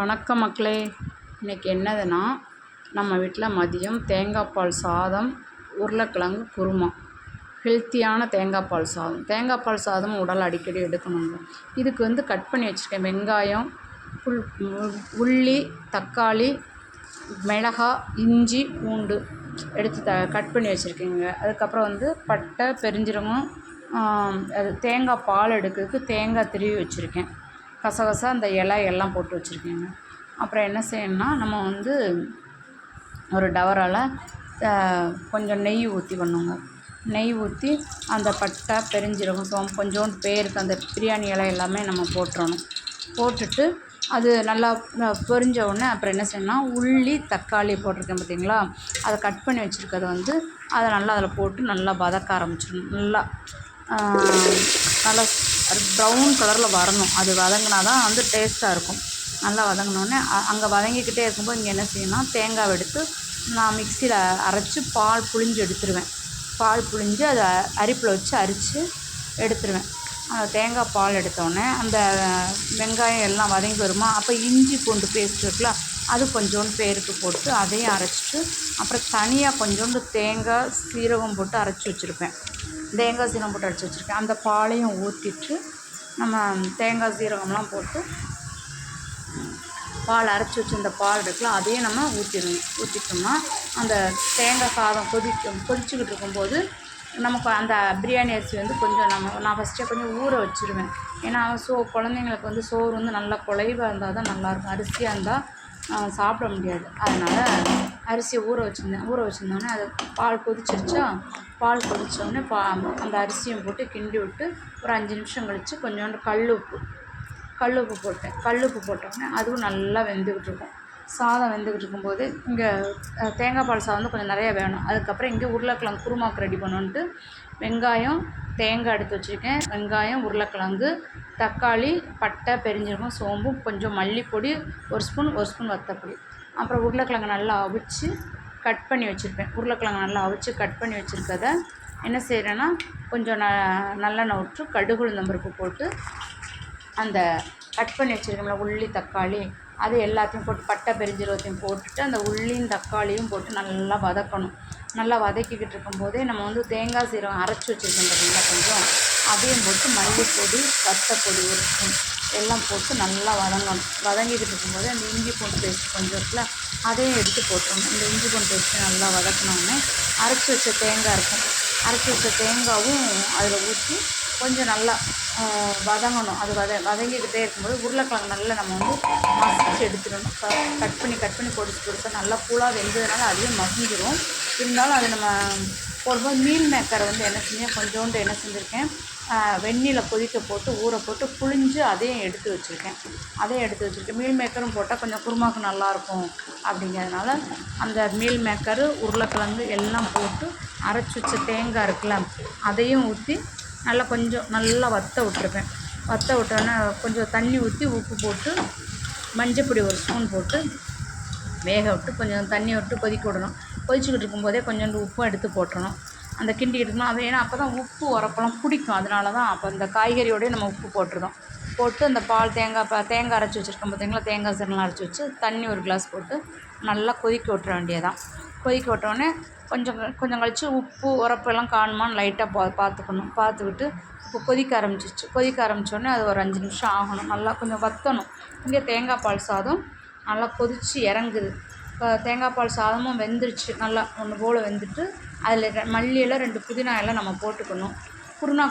வணக்கம் மக்களே. இன்றைக்கி என்னதுன்னா நம்ம வீட்டில் மதியம் தேங்காய் பால் சாதம் உருளைக்கிழங்கு குருமா. ஹெல்த்தியான தேங்காய் பால் சாதம். தேங்காய் பால் சாதம் உடல் அடிக்கடி எடுக்கணுங்க இதுக்கு வந்து கட் பண்ணி வச்சுருக்கேன். வெங்காயம் புல் உள்ளி தக்காளி மிளகா இஞ்சி பூண்டு எடுத்து த கட் பண்ணி வச்சுருக்கேங்க. அதுக்கப்புறம் வந்து பட்டை பெருஞ்சீரகம் அது தேங்காய் பால் எடுக்கிறதுக்கு தேங்காய் திருவி வச்சுருக்கேன். கசகசா அந்த இலை எல்லாம் போட்டு வச்சுருக்கேங்க. அப்புறம் என்ன செய்யணும்னா நம்ம வந்து ஒரு டவரால் கொஞ்சம் நெய் ஊற்றி பண்ணுங்க நெய் ஊற்றி அந்த பட்டை பெருஞ்சீரகம் சோம் கொஞ்சோண்டு பேருக்கு அந்த பிரியாணி இலை எல்லாமே நம்ம போட்டுறணும். போட்டுட்டு அது நல்லா பொரிஞ்ச உடனே அப்புறம் என்ன செய்யணும்னா உள்ளி தக்காளி போட்டிருக்கேன் பார்த்தீங்களா? அதை கட் பண்ணி வச்சுருக்கத வந்து அதை நல்லா அதில் போட்டு நல்லா வதக்க ஆரம்பிச்சிடணும். நல்லா நல்லா அது ப்ரௌன் கலரில் வரணும். அது வதங்கினா தான் வந்து டேஸ்ட்டாக இருக்கும். நல்லா வதங்கினோடனே அங்கே வதங்கிக்கிட்டே இருக்கும்போது இங்கே என்ன செய்யணும்னா தேங்காவை எடுத்து நான் மிக்சியில் அரைச்சி பால் புழிஞ்சு எடுத்துருவேன். பால் புழிஞ்சு அதை அரிப்பில் வச்சு அரித்து எடுத்துருவேன். அந்த தேங்காய் பால் எடுத்தோடனே அந்த வெங்காயம் எல்லாம் வதங்கி வருமா அப்போ இஞ்சி பூண்டு பேஸ்ட் இருக்குல்ல அது கொஞ்சோண்டு பேருக்கு போட்டு அதையும் அரைச்சிட்டு அப்புறம் தனியாக கொஞ்சோண்டு தேங்காய் சீரகம் போட்டு அரைச்சி வச்சுருப்பேன். தேங்காய் சீரகம் போட்டு அடித்து வச்சுருக்கேன். அந்த பாலையும் ஊற்றிட்டு நம்ம தேங்காய் சீரகம்லாம் போட்டு பால் அரைச்சி வச்சுருந்த பால் இருக்குல்ல அதையும் நம்ம ஊற்றிடணும் ஊற்றிட்டோம்னா அந்த தேங்காய் சாதம் கொதிக்கும் கொதிச்சுக்கிட்டு இருக்கும்போது நமக்கு அந்த பிரியாணி அரிசி வந்து கொஞ்சம் நம்ம நான் ஃபஸ்ட்டே கொஞ்சம் ஊற வச்சுருவேன். ஏன்னா சோ குழந்தைங்களுக்கு வந்து சோறு வந்து நல்லா குலைவாக இருந்தால் தான் நல்லாயிருக்கும் அரிசியாக இருந்தால் சாப்பிட முடியாது. அதனால் அரிசியை ஊற வச்சுருந்தேன். ஊற வச்சுருந்தோன்னே அது பால் கொதிச்சிருச்சா? பால் கொதித்தோடனே பா அந்த அரிசியும் போட்டு கிண்டி விட்டு ஒரு அஞ்சு நிமிஷம் கழித்து கொஞ்சோண்டு கல் உப்பு கல் உப்பு போட்டேன். கல் உப்பு போட்டோடனே அதுவும் நல்லா வெந்துக்கிட்டு இருக்கும் சாதம் வெந்துக்கிட்டு இருக்கும்போது இங்கே தேங்காய் பால் சாதம் வந்து கொஞ்சம் நிறையா வேணும். அதுக்கப்புறம் இங்கே உருளைக்கிழங்கு குருமாக்கு ரெடி பண்ணணுன்ட்டு வெங்காயம் தேங்காய் எடுத்து வச்சுருக்கேன். வெங்காயம் உருளைக்கிழங்கு தக்காளி பட்டை பெருஞ்சீரகம் சோம்பு கொஞ்சம் மல்லிப்பொடி ஒரு ஸ்பூன் ஒரு ஸ்பூன் வத்தப்பொடி. அப்புறம் உருளைக்கிழங்கு நல்லா அவிச்சு கட் பண்ணி வச்சுருப்பேன். உருளைக்கிழங்கு நல்லா அவிச்சு கட் பண்ணி வச்சுருக்கத என்ன செய்கிறேன்னா கொஞ்சம் ந நல்லெண்ணெய் விட்டு கடுகு உளுந்தம்பருப்பு போட்டு அந்த கட் பண்ணி வச்சுருக்கோம்ல உள்ளி தக்காளி அது எல்லாத்தையும் போட்டு பட்டை பெருஞ்சீரகத்தையும் போட்டுட்டு அந்த உள்ளியும் தக்காளியும் போட்டு நல்லா வதக்கணும். நல்லா வதக்கிக்கிட்டு இருக்கும்போதே நம்ம வந்து தேங்காய் சீரகம் அரைச்சி வச்சுருக்கோம் பார்த்தீங்களா கொஞ்சம். அதையும் போட்டு மல்லிப்பொடி வத்தப்பொடி ஒரு ஸ்பூன் எல்லாம் போட்டு நல்லா வதங்கணும். வதங்கிக்கிட்டு இருக்கும்போது அந்த இஞ்சி பூண்டு பேஸ்ட் கொஞ்சம் இருக்குல்ல அதையும் எடுத்து போட்டுருணும் இந்த இஞ்சி பூண்டு பேஸ்ட்டு நல்லா வதக்கினோடனே அரைச்சி வச்ச தேங்காய் இருக்கும். அரைச்சி வச்ச தேங்காயும் அதில் ஊற்றி கொஞ்சம் நல்லா வதங்கணும். அது வத வதங்கிக்கிட்டே இருக்கும்போது உருளைக்கிழங்கு நல்லா நம்ம வந்து மசிச்சு எடுத்துடணும் கட் பண்ணி கட் பண்ணி பொடிச்சு பொடிச்சா நல்லா கூழாக வெந்ததுனால அதையும் மசிஞ்சிடும் இருந்தாலும் அது நம்ம போடும்போது மீல் மேக்கரை வந்து என்ன செஞ்சேன் கொஞ்சோண்டு என்ன செஞ்சுருக்கேன் வெந்நீரில் கொதிக்க போட்டு ஊற போட்டு புளிஞ்சு அதையும் எடுத்து வச்சுருக்கேன். அதையும் எடுத்து வச்சுருக்கேன். மீல் மேக்கரும் போட்டால் கொஞ்சம் குருமாவுக்கு நல்லாயிருக்கும் அப்படிங்கிறதுனால அந்த மீல் மேக்கரு உருளைக்கிழங்கு எல்லாம் போட்டு அரைச்சி வச்ச தேங்காய் இருக்குல்ல அதையும் ஊற்றி நல்லா கொஞ்சம் நல்லா வற்ற விட்டுருப்பேன். வற்ற விட்டோன்னே கொஞ்சம் தண்ணி ஊற்றி உப்பு போட்டு மஞ்சப்பொடி ஒரு ஸ்பூன் போட்டு வேக விட்டு கொஞ்சம் தண்ணி விட்டு கொதிக்க விடணும். கொதிச்சுக்கிட்டு இருக்கும்போதே கொஞ்சோண்டு உப்பும் எடுத்து போட்டுறணும். அந்த கிண்டிக்கிட்டு இருக்கணும் அது ஏன்னா அப்போ தான் உப்பு உரப்பெல்லாம் பிடிக்கும். அதனால தான் அப்போ அந்த காய்கறியோடய நம்ம உப்பு போட்டுருந்தோம் போட்டு அந்த பால் தேங்காய் பா தேங்காய் அரைச்சி வச்சுருக்கோம் பார்த்தீங்களா தேங்காய் சிறுலாம் அரைச்சி வச்சு தண்ணி ஒரு கிளாஸ் போட்டு நல்லா கொதிக்க விட்டுற வேண்டியதான் கொதிக்க விட்டோடனே கொஞ்சம் கொஞ்சம் கழித்து உப்பு உரப்பெல்லாம் காணுமான்னு லைட்டாக பா பார்த்துக்கணும் பார்த்துக்கிட்டு இப்போ கொதிக்க ஆரம்பிச்சிச்சு கொதிக்க ஆரம்பித்தோடனே அது ஒரு அஞ்சு நிமிஷம் ஆகணும். நல்லா கொஞ்சம் வற்றணும் இங்கே தேங்காய் பால் சாதம் நல்லா கொதித்து இறங்குது. தேங்காய் பால் சாதமும் வெந்துருச்சு நல்லா ஒன்று போல் வெந்துட்டு அதில் மல்லி இலை ரெண்டு புதினா இலை நம்ம போட்டுக்கணும். குருணா